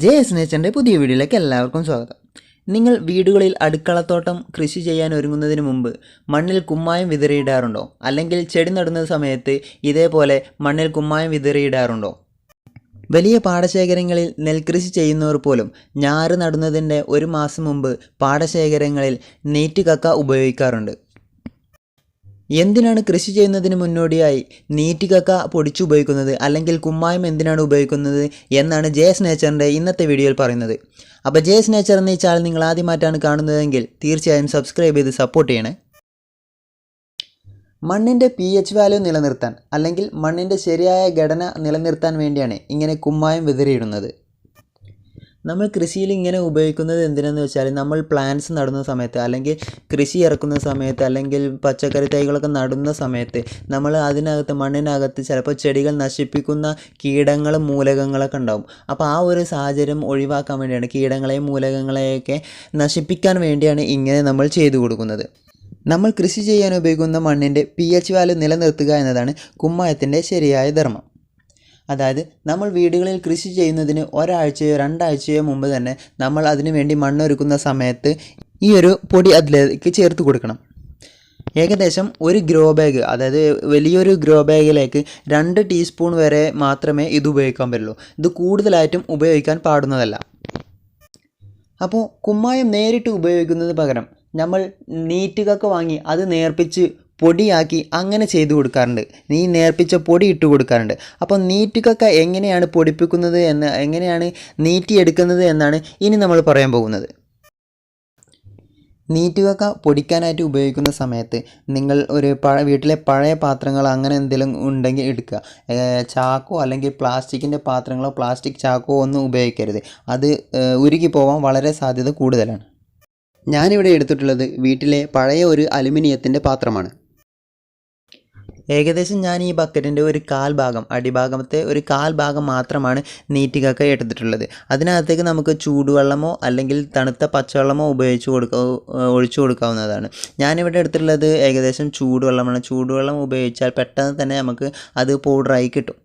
J S നേച്ചറിന്റെ പുതിയ വീഡിയോയിലേക്ക് എല്ലാവർക്കും സ്വാഗതം. നിങ്ങൾ വീടുകളിൽ അടുക്കളത്തോട്ടം കൃഷി ചെയ്യാൻ ഒരുങ്ങുന്നതിന് മുമ്പ് മണ്ണിൽ കുമ്മായം വിതറിയിടാറുണ്ടോ? അല്ലെങ്കിൽ ചെടി നടുന്ന സമയത്ത് ഇതേപോലെ മണ്ണിൽ കുമ്മായം വിതറിയിടാറുണ്ടോ? വലിയ പാടശേഖരങ്ങളിൽ നെൽകൃഷി ചെയ്യുന്നവർ പോലും ഞാറ് നടുന്നതിന്റെ ഒരു മാസം മുമ്പ് പാടശേഖരങ്ങളിൽ നെയ്റ്റ് കക്ക ഉപയോഗിക്കാറുണ്ട്. എന്തിനാണ് കൃഷി ചെയ്യുന്നതിന് മുന്നോടിയായി പൊടിച്ചു ഉപയോഗിക്കുന്നത് അല്ലെങ്കിൽ കുമ്മായം എന്തിനാണ് ഉപയോഗിക്കുന്നത്? എന്നാണ് ജേസ് നേച്ചറിന്റെ ഇന്നത്തെ വീഡിയോയിൽ പറയുന്നത്. അപ്പോൾ ജേസ് നേച്ചർ എന്ന ഈ ചാനൽ നിങ്ങൾ ആദ്യമായിട്ടാണ് കാണുന്നതെങ്കിൽ തീർച്ചയായും സബ്സ്ക്രൈബ് ചെയ്ത് സപ്പോർട്ട് ചെയ്യണേ. മണ്ണിന്റെ പി എച്ച് വാല്യൂ നിലനിർത്താൻ അല്ലെങ്കിൽ മണ്ണിന്റെ ശരിയായ ഘടന നിലനിർത്താൻ വേണ്ടിയാണ് ഇങ്ങനെ കുമ്മായം വിതറിയിടുന്നത്. നമ്മൾ കൃഷിയിൽ ഇങ്ങനെ ഉപയോഗിക്കുന്നത് എന്തിനാന്ന് വെച്ചാൽ നമ്മൾ പ്ലാന്റ്സ് നടുന്ന സമയത്ത് അല്ലെങ്കിൽ കൃഷി ഇറക്കുന്ന സമയത്ത് അല്ലെങ്കിൽ പച്ചക്കറി തൈകളൊക്കെ നടുന്ന സമയത്ത് നമ്മൾ അതിനകത്ത് മണ്ണിനകത്ത് ചിലപ്പോൾ ചെടികൾ നശിപ്പിക്കുന്ന കീടങ്ങളും മൂലകങ്ങളൊക്കെ ഉണ്ടാവും. അപ്പോൾ ആ ഒരു സാഹചര്യം ഒഴിവാക്കാൻ വേണ്ടിയാണ് കീടങ്ങളെയും മൂലകങ്ങളെയൊക്കെ നശിപ്പിക്കാൻ വേണ്ടിയാണ് ഇങ്ങനെ നമ്മൾ ചെയ്തു കൊടുക്കുന്നത്. നമ്മൾ കൃഷി ചെയ്യാൻ ഉപയോഗിക്കുന്ന മണ്ണിന്റെ പി എച്ച് വാല്യൂ നിലനിർത്തുക എന്നതാണ് കുമ്മായത്തിന്റെ ശരിയായ ധർമ്മം. അതായത് നമ്മൾ വീടുകളിൽ കൃഷി ചെയ്യുന്നതിന് ഒരാഴ്ചയോ രണ്ടാഴ്ചയോ മുമ്പ് തന്നെ നമ്മൾ അതിനു വേണ്ടി മണ്ണൊരുക്കുന്ന സമയത്ത് ഈ ഒരു പൊടി അതിലേക്ക് ചേർത്ത് കൊടുക്കണം. ഏകദേശം ഒരു ഗ്രോ ബാഗ് അതായത് വലിയൊരു ഗ്രോ ബാഗിലേക്ക് രണ്ട് ടീസ്പൂൺ വരെ മാത്രമേ ഇത് ഉപയോഗിക്കാൻ പറ്റുള്ളൂ. ഇത് കൂടുതലായിട്ടും ഉപയോഗിക്കാൻ പാടുന്നതല്ല. അപ്പോൾ കുമ്മായം നേരിട്ട് ഉപയോഗിക്കുന്നത് പകരം നമ്മൾ നീറ്റുകൊക്കെ വാങ്ങി അത് നേർപ്പിച്ച് പൊടിയാക്കി അങ്ങനെ ചെയ്തു കൊടുക്കാറുണ്ട്. നീ നേർപ്പിച്ച പൊടി ഇട്ട് കൊടുക്കാറുണ്ട്. അപ്പോൾ നീറ്റുകക്ക എങ്ങനെയാണ് പൊടിപ്പിക്കുന്നത് എന്ന് എങ്ങനെയാണ് നീറ്റിയെടുക്കുന്നത് എന്നാണ് ഇനി നമ്മൾ പറയാൻ പോകുന്നത്. നീറ്റുകക്ക പൊടിക്കാനായിട്ട് ഉപയോഗിക്കുന്ന സമയത്ത് നിങ്ങൾ ഒരു പഴ വീട്ടിലെ പഴയ പാത്രങ്ങൾ അങ്ങനെ എന്തെങ്കിലും ഉണ്ടെങ്കിൽ എടുക്കുക. ചാക്കോ അല്ലെങ്കിൽ പ്ലാസ്റ്റിക്കിന്റെ പാത്രങ്ങളോ പ്ലാസ്റ്റിക് ചാക്കോ ഒന്നും ഉപയോഗിക്കരുത്. അത് ഉരുകി പോകാൻ വളരെ സാധ്യത കൂടുതലാണ്. ഞാനിവിടെ എടുത്തിട്ടുള്ളത് വീട്ടിലെ പഴയ ഒരു അലുമിനിയത്തിന്റെ പാത്രമാണ്. ഏകദേശം ഞാൻ ഈ ബക്കറ്റിന്റെ ഒരു കാൽ ഭാഗം അടിഭാഗത്തെ ഒരു കാൽ ഭാഗം മാത്രമാണ് നീറ്റിക്കൊക്കെ എടുത്തിട്ടുള്ളത്. അതിനകത്തേക്ക് നമുക്ക് ചൂടുവെള്ളമോ അല്ലെങ്കിൽ തണുത്ത പച്ചവെള്ളമോ ഉപയോഗിച്ച് കൊടുക്ക ഒഴിച്ചു കൊടുക്കാവുന്നതാണ്. ഞാനിവിടെ എടുത്തിട്ടുള്ളത് ഏകദേശം ചൂടുവെള്ളമാണ്. ചൂടുവെള്ളം ഉപയോഗിച്ചാൽ പെട്ടെന്ന് തന്നെ നമുക്ക് അത് പൗഡറായി കിട്ടും.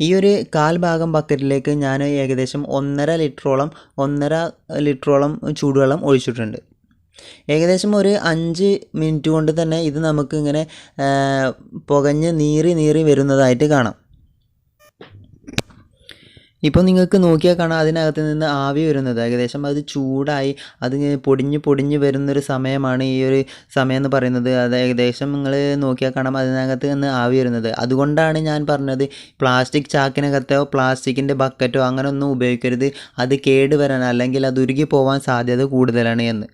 ഈ ഒരു കാൽ ഭാഗം ബക്കറ്റിലേക്ക് ഞാൻ ഏകദേശം ഒന്നര ലിറ്ററോളം ഒന്നര ലിറ്ററോളം ചൂടുവെള്ളം ഒഴിച്ചിട്ടുണ്ട്. ഏകദേശം ഒരു അഞ്ച് മിനിറ്റ് കൊണ്ട് തന്നെ ഇത് നമുക്ക് ഇങ്ങനെ പുകഞ്ഞ് നീറി നീറി വരുന്നതായിട്ട് കാണാം. ഇപ്പോൾ നിങ്ങൾക്ക് നോക്കിയാൽ കാണാം അതിനകത്ത് നിന്ന് ആവി വരുന്നത്. ഏകദേശം അത് ചൂടായി അത് പൊടിഞ്ഞ് പൊടിഞ്ഞ് വരുന്നൊരു സമയമാണ് ഈ ഒരു സമയം എന്ന് പറയുന്നത്. അത് ഏകദേശം നിങ്ങൾ നോക്കിയാൽ കാണാം അതിനകത്ത് നിന്ന് ആവി വരുന്നത്. അതുകൊണ്ടാണ് ഞാൻ പറഞ്ഞത് പ്ലാസ്റ്റിക് ചാക്കിനകത്തോ പ്ലാസ്റ്റിക്കിന്റെ ബക്കറ്റോ അങ്ങനെ ഒന്നും ഉപയോഗിക്കരുത്. അത് കേടുവരാൻ അല്ലെങ്കിൽ അത് ഉരുകി പോകാൻ സാധ്യത കൂടുതലാണ് എന്ന്.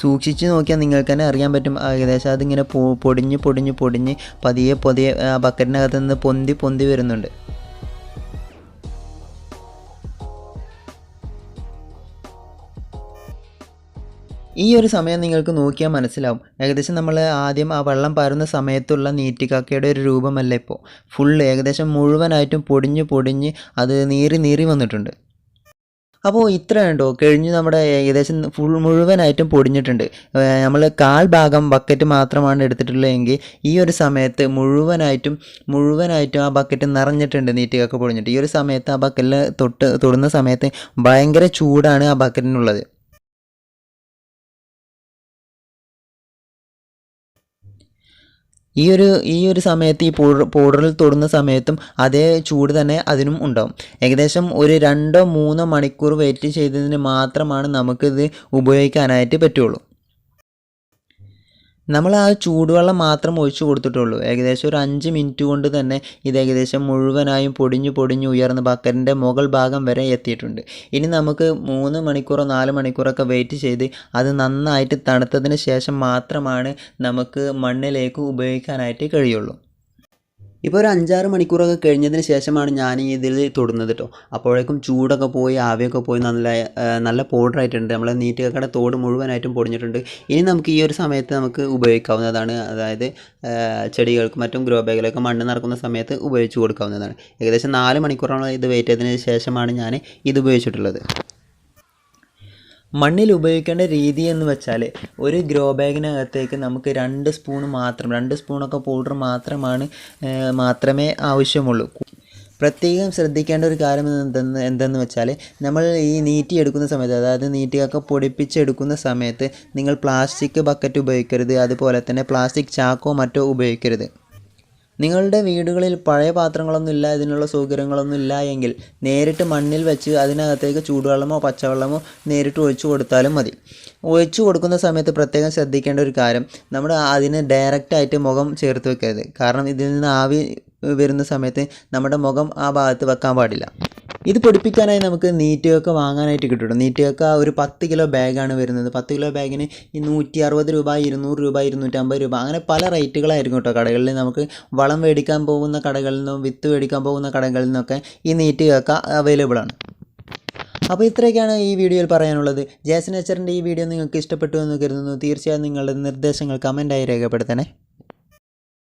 സൂക്ഷിച്ച് നോക്കിയാൽ നിങ്ങൾക്ക് തന്നെ അറിയാൻ പറ്റും. ഏകദേശം അതിങ്ങനെ പൊടിഞ്ഞ് പൊടിഞ്ഞ് പൊടിഞ്ഞ് പതിയെ പതിയെ ബക്കറ്റിനകത്ത് നിന്ന് പൊന്തി പൊന്തി വരുന്നുണ്ട്. ഈ ഒരു സമയം നിങ്ങൾക്ക് നോക്കിയാൽ മനസ്സിലാവും. ഏകദേശം നമ്മൾ ആദ്യം ആ വെള്ളം പാരുന്ന സമയത്തുള്ള നീറ്റിക്കാക്കയുടെ ഒരു രൂപമല്ല ഇപ്പോൾ. ഫുള്ള് ഏകദേശം മുഴുവനായിട്ടും പൊടിഞ്ഞ് പൊടിഞ്ഞ് അത് നീറി നീറി വന്നിട്ടുണ്ട്. അപ്പോൾ ഇത്ര ഉണ്ടോ കഴിഞ്ഞ് നമ്മുടെ ഏകദേശം ഫുൾ മുഴുവനായിട്ടും പൊടിഞ്ഞിട്ടുണ്ട്. നമ്മൾ കാൽ ഭാഗം ബക്കറ്റ് മാത്രമാണ് എടുത്തിട്ടുള്ളതെങ്കിൽ ഈ ഒരു സമയത്ത് മുഴുവനായിട്ടും മുഴുവനായിട്ടും ആ ബക്കറ്റ് നിറഞ്ഞിട്ടുണ്ട് നീറ്റുകൾക്ക് പൊടിഞ്ഞിട്ട്. ഈ ഒരു സമയത്ത് ആ ബക്കറ്റിൽ തൊട്ട് തൊടുന്ന സമയത്ത് ഭയങ്കര ചൂടാണ് ആ ബക്കറ്റിനുള്ളത് ഈ ഒരു ഈ ഒരു സമയത്ത് ഈ പൗഡറിൽ തൊടുന്ന സമയത്തും അതേ ചൂട് തന്നെ അതിനും ഉണ്ടാവും. ഏകദേശം ഒരു രണ്ടോ മൂന്നോ മണിക്കൂർ വെയിറ്റ് ചെയ്തതിന് മാത്രമാണ് നമുക്കിത് ഉപയോഗിക്കാനായിട്ട് പറ്റുള്ളൂ. നമ്മൾ ആ ചൂടുവെള്ളം മാത്രം ഒഴിച്ചു കൊടുത്തിട്ടുള്ളൂ. ഏകദേശം ഒരു അഞ്ച് മിനിറ്റ് കൊണ്ട് തന്നെ ഇത് ഏകദേശം മുഴുവനായും പൊടിഞ്ഞു പൊടിഞ്ഞു ഉയർന്ന് ബക്കറിന്റെ മുകൾ ഭാഗം വരെ എത്തിയിട്ടുണ്ട്. ഇനി നമുക്ക് മൂന്ന് മണിക്കൂറോ നാല് മണിക്കൂറൊക്കെ വെയിറ്റ് ചെയ്ത് അത് നന്നായിട്ട് തണുത്തതിന് ശേഷം മാത്രമാണ് നമുക്ക് മണ്ണിലേക്ക് ഉപയോഗിക്കാനായിട്ട് കഴിയുള്ളൂ. ഇപ്പോൾ ഒരു അഞ്ചാറ് മണിക്കൂറൊക്കെ കഴിഞ്ഞതിന് ശേഷമാണ് ഞാൻ ഇതിൽ തൊടുന്നത് കേട്ടോ. അപ്പോഴേക്കും ചൂടൊക്കെ പോയി ആവിയൊക്കെ പോയി നല്ല നല്ല പൗഡർ ആയിട്ടുണ്ട്. നമ്മളെ നീറ്റുകക്കടെ തോട് മുഴുവനായിട്ടും പൊടിഞ്ഞിട്ടുണ്ട്. ഇനി നമുക്ക് ഈ ഒരു സമയത്ത് നമുക്ക് ഉപയോഗിക്കാവുന്നതാണ്. അതായത് ചെടികൾക്ക് മറ്റും ഗ്രോ ബാഗിലൊക്കെ മണ്ണ് നിറക്കുന്ന സമയത്ത് ഉപയോഗിച്ച് കൊടുക്കാവുന്നതാണ്. ഏകദേശം നാല് മണിക്കൂറോളം ഇത് വെയിറ്റ് ചെയ്തതിന് ശേഷമാണ് ഞാൻ ഇത് ഉപയോഗിച്ചിട്ടുള്ളത്. മണ്ണിൽ ഉപയോഗിക്കേണ്ട രീതി എന്ന് വെച്ചാൽ ഒരു ഗ്രോ ബാഗിനകത്തേക്ക് നമുക്ക് രണ്ട് സ്പൂൺ മാത്രം രണ്ട് സ്പൂണൊക്കെ പൗഡർ മാത്രമാണ് മാത്രമേ ആവശ്യമുള്ളൂ. പ്രത്യേകം ശ്രദ്ധിക്കേണ്ട ഒരു കാര്യം എന്തെന്ന് എന്തെന്ന് വെച്ചാൽ നമ്മൾ ഈ നീറ്റി എടുക്കുന്ന സമയത്ത് അതായത് നീറ്റിയൊക്കെ പൊടിപ്പിച്ചെടുക്കുന്ന സമയത്ത് നിങ്ങൾ പ്ലാസ്റ്റിക് ബക്കറ്റ് ഉപയോഗിക്കരുത് അതുപോലെ തന്നെ പ്ലാസ്റ്റിക് ചാക്കോ മറ്റോ ഉപയോഗിക്കരുത്. നിങ്ങളുടെ വീടുകളിൽ പഴയ പാത്രങ്ങളൊന്നും ഇല്ല ഇതിനുള്ള സൗകര്യങ്ങളൊന്നും ഇല്ല എങ്കിൽ നേരിട്ട് മണ്ണിൽ വെച്ച് അതിനകത്തേക്ക് ചൂടുവെള്ളമോ പച്ചവെള്ളമോ നേരിട്ട് ഒഴിച്ചു കൊടുത്താലും മതി. ഒഴിച്ചു കൊടുക്കുന്ന സമയത്ത് പ്രത്യേകം ശ്രദ്ധിക്കേണ്ട ഒരു കാര്യം നമ്മൾ അതിന് ഡയറക്റ്റായിട്ട് മുഖം ചേർത്ത് വെക്കരുത്. കാരണം ഇതിൽ നിന്ന് ആവി വരുന്ന സമയത്ത് നമ്മുടെ മുഖം ആ ഭാഗത്ത് വെക്കാൻ പാടില്ല. ഇത് പൊടിപ്പിക്കാനായി നമുക്ക് നീറ്റുകൾക്ക് വാങ്ങാനായിട്ട് കിട്ടും നീറ്റുകൾക്ക് ഒരു പത്ത് കിലോ ബാഗാണ് വരുന്നത്. പത്ത് കിലോ ബാഗിന് ഈ നൂറ്റി അറുപത് രൂപ ഇരുന്നൂറ് രൂപ ഇരുന്നൂറ്റമ്പത് രൂപ അങ്ങനെ പല റേറ്റുകളായിരിക്കും കേട്ടോ കടകളിൽ. നമുക്ക് വളം മേടിക്കാൻ പോകുന്ന കടകളിൽ നിന്നും വിത്ത് മേടിക്കാൻ പോകുന്ന കടകളിൽ നിന്നൊക്കെ ഈ നീറ്റുകൾക്ക് അവൈലബിൾ ആണ്. അപ്പോൾ ഇത്രയൊക്കെയാണ് ഈ വീഡിയോയിൽ പറയാനുള്ളത്. ജാസ് നേച്ചറിന്റെ ഈ വീഡിയോ നിങ്ങൾക്ക് ഇഷ്ടപ്പെട്ടു എന്ന് കരുതുന്നു. തീർച്ചയായും നിങ്ങളുടെ നിർദ്ദേശങ്ങൾ കമന്റായി രേഖപ്പെടുത്തണേ.